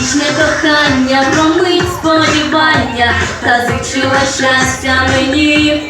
вічне кохання, промить сподівання, та зичила щастя мені,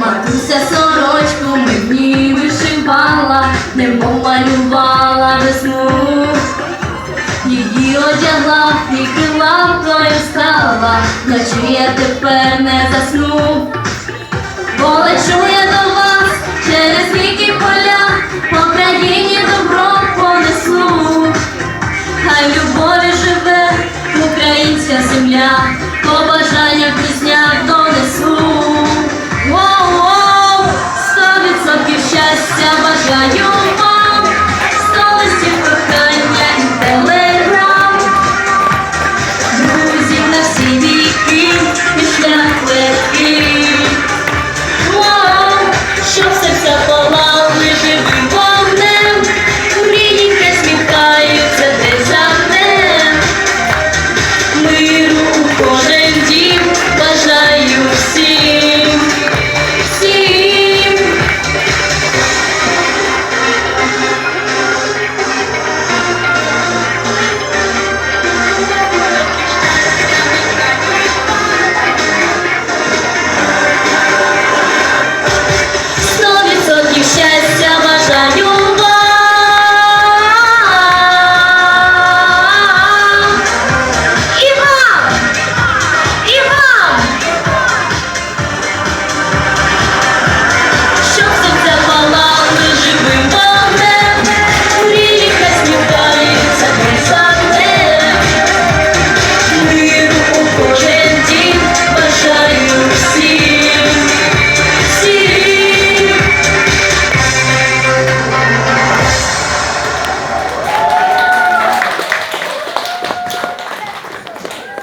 матуся сорочку мені вишивала, не малювала весну, її одягла і крилаткою стала, ночі я тепер не засну, полечу я до вас через віки поля, по країні добро понесу, хай любові живе українська земля. 나요